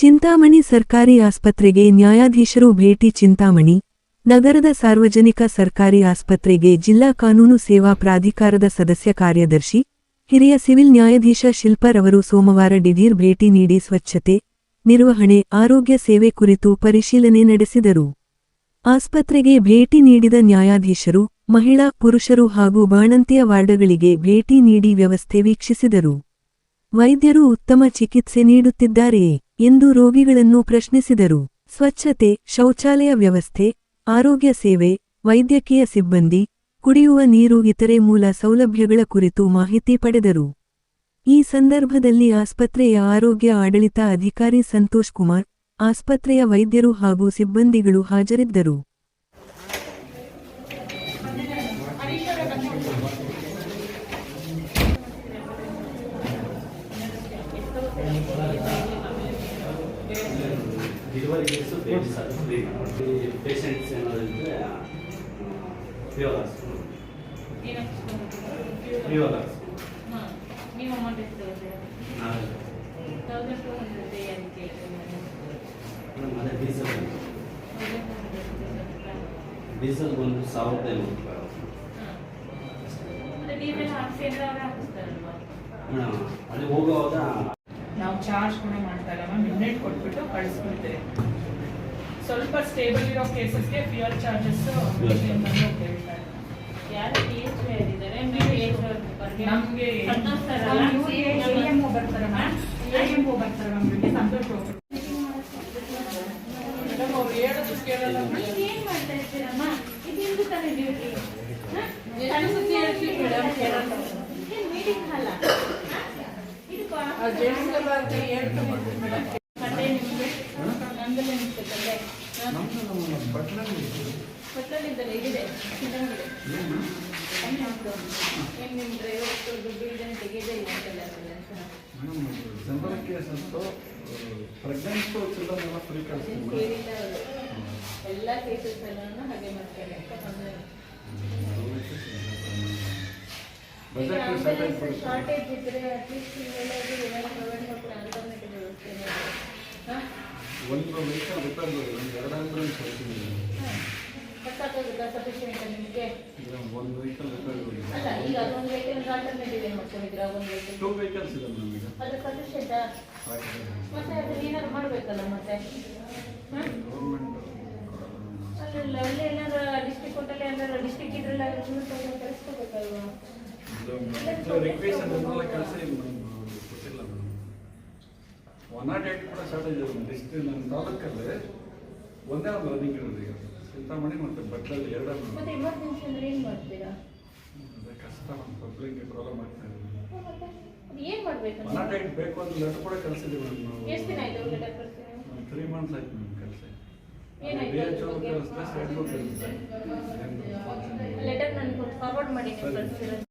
ಚಿಂತಾಮಣಿ ಸರ್ಕಾರಿ ಆಸ್ಪತ್ರೆಗೆ ನ್ಯಾಯಾಧೀಶರು ಭೇಟಿ ಚಿಂತಾಮಣಿ. ನಗರದ ಸಾರ್ವಜನಿಕ ಸರ್ಕಾರಿ ಆಸ್ಪತ್ರೆಗೆ ಜಿಲ್ಲಾ ಕಾನೂನು ಸೇವಾ ಪ್ರಾಧಿಕಾರದ ಸದಸ್ಯ ಕಾರ್ಯದರ್ಶಿ, ಹಿರಿಯ ಸಿವಿಲ್ ನ್ಯಾಯಾಧೀಶ ಶಿಲ್ಪರ್ ಅವರು ಸೋಮವಾರ ದಿಢೀರ್ ಭೇಟಿ ನೀಡಿ ಸ್ವಚ್ಛತೆ, ನಿರ್ವಹಣೆ, ಆರೋಗ್ಯ ಸೇವೆ ಕುರಿತು ಪರಿಶೀಲನೆ ನಡೆಸಿದರು. ಆಸ್ಪತ್ರೆಗೆ ಭೇಟಿ ನೀಡಿದ ನ್ಯಾಯಾಧೀಶರು, ಮಹಿಳಾ, ಪುರುಷರು ಹಾಗೂ ಬಾಣಂತಿಯ ವಾರ್ಡ್ಗಳಿಗೆ ಭೇಟಿ ನೀಡಿ ವ್ಯವಸ್ಥೆ ವೀಕ್ಷಿಸಿದರು. ವೈದ್ಯರು ಉತ್ತಮ ಚಿಕಿತ್ಸೆ ನೀಡುತ್ತಿದ್ದಾರೆಯೇ ಎಂದು ರೋಗಿಗಳನ್ನು ಪ್ರಶ್ನಿಸಿದರು. ಸ್ವಚ್ಛತೆ, ಶೌಚಾಲಯ ವ್ಯವಸ್ಥೆ, ಆರೋಗ್ಯ ಸೇವೆ, ವೈದ್ಯಕೀಯ ಸಿಬ್ಬಂದಿ, ಕುಡಿಯುವ ನೀರು, ಇತರೆ ಮೂಲ ಸೌಲಭ್ಯಗಳ ಕುರಿತು ಮಾಹಿತಿ ಪಡೆದರು. ಈ ಸಂದರ್ಭದಲ್ಲಿ ಆಸ್ಪತ್ರೆಯ ಆರೋಗ್ಯ ಆಡಳಿತ ಅಧಿಕಾರಿ ಸಂತೋಷ್ ಕುಮಾರ್, ಆಸ್ಪತ್ರೆಯ ವೈದ್ಯರು ಹಾಗೂ ಸಿಬ್ಬಂದಿಗಳು ಹಾಜರಿದ್ದರು. delivery case baby sir free patients ಏನಾದ್ರು ಇದ್ದರೆ ಪ್ಯೂರ್ ಹಾಕ್ಸ್ಕೊಂಡು ಪ್ಯೂರ್ ಹಾಕ್ಸ್ಕೊಂಡು ನೀವು ಅಮೌಂಟ್ ಎಷ್ಟು ತಗೋತೀರಾ ನಾಳೆ ತೌಸಂಡ್ ಟೂ ಹಂಡ್ರೆಡ್ ಅದಕ್ಕೆ ಮೇಡಮ್ ಅದೇ ಡೀಸೆಲ್ ಡೀಸೆಲ್ ಬಂದು ನಾವು ಚಾರ್ಜ್ ಕೂಡ ಮಾಡ್ತಾ ಇಲ್ಲ ಮ್ಯಾಮ್ ಮಿಡ್ನೈಟ್ ಕೊಟ್ಬಿಟ್ಟು ಕಳಿಸ್ಬಿಡ್ತೀವಿ. ಸ್ವಲ್ಪ ಸ್ಟೇಬಲ್ ಇರೋ ಕೇಸಸ್ಗೆ ಫ್ಯೂಯಲ್ ಚಾರ್ಜಸ್ ಬಂದು ಜನರಲ್ ಕೇಸ್ ಅಂತೂ ಪ್ರೆಗ್ನೆಂಟ್ ಚಿಲ್ಡ್ರನ್ ಎಲ್ಲ ಫ್ರೀ ಕಳಿಸ್ತೀವಿ ಎಲ್ಲ ಕೇಸಸ್ ಎಲ್ಲನೂ ಹಾಗೆ ಮಾಡ್ತಾರೆ ತೊಂದ್ರೆ ಇಲ್ಲ. ಈಗ ಬಜೆಟ್ ಶಾರ್ಟೇಜ್ ಇದ್ರೆ ಅಟ್ಲೀಸ್ಟ್ ಒಂದು ವೆಹಿಕಲ್ ರಿಪೇರ್ ಒಂದು ಎರಡು ಆಂಬುಲೆನ್ಸ್ ಹೋಗ್ತೀನಿ ಸಾಕಾಗುತ್ತಾ ಸಫಿಷಿಯೆಂಟ್ ನಿಮಗೆ. ಒಂದು ವೆಹಿಕಲ್ ರಿಪೇರ್ ಅಲ್ಲ ಈಗ ಅದೊಂದು ವೆಹಿಕಲ್ ಆಲ್ಟರ್ನೇಟಿವ್ ಏನು ಮಾಡ್ಕೊಂಡಿದ್ದೀರಾ? ಒಂದು ವೆಹಿಕಲ್ ಟೂ ವೆಹಿಕಲ್ಸ್ ಇದೆ ಅದು ಸಫಿಷಿಯೆಂಟಾ ಮತ್ತೆ ಅದನ್ನ ಏನಾದ್ರು ಮಾಡಬೇಕಲ್ಲ ಮತ್ತೆ? ಗೌರ್ಮೆಂಟ್ ಅಲ್ಲ ಏನಾದ್ರು ರಿಕ್ವೇಷನ್ ಎಲ್ಲ ಕೆಲಸ ಇಲ್ಲ ಕೊಟ್ಟಿಲ್ಲ ಒನ್ ನಾಟ್ ಏಟ್ ಕೂಡ ಶಾರ್ಟೇಜ್ ಇದೆ ಡಿಸ್ಟ್ರಿಕ್ಟ್ ನಮ್ಮ ತಾಲೂಕಲ್ಲಿ ಒಂದೇ ಒಂದು ರನ್ನಿಂಗ್ ಇರೋದು ಈಗ. ಚಿಂತಾಮಣಿ ಮತ್ತು ಬಟ್ಲಲ್ಲಿ ಎರಡನ್ನು ಮತ್ತೆ ಎಮರ್ಜೆನ್ಸಿ ಅಂದ್ರೆ ಏನು ಮಾಡ್ತೀರಾ? ಅದೇ ಕಷ್ಟ ನಮ್ಮ ಪಬ್ಲಿಕ್ಗೆ ಪ್ರಾಬ್ಲಮ್ ಆಗ್ತಾ ಇದೆ. ಏನು ಮಾಡ್ಬೇಕು ಒನ್ ನಾಟ್ ಏಟ್ ಬೇಕು ಅಂತ ಲೆಟರ್ ಕೂಡ ಕಳಿಸಿದ್ದೀವಿ ಎಷ್ಟು ದಿನ ಆಯ್ತು ಲೆಟರ್ ಕಳಿಸಿ ನೀವು? ತ್ರೀ ಮಂತ್ಸ್ ಆಯ್ತು ನಮ್ಮ ಕೆಲಸ ಲೆಟರ್ ಫಾರ್ವರ್ಡ್ ಮಾಡಿ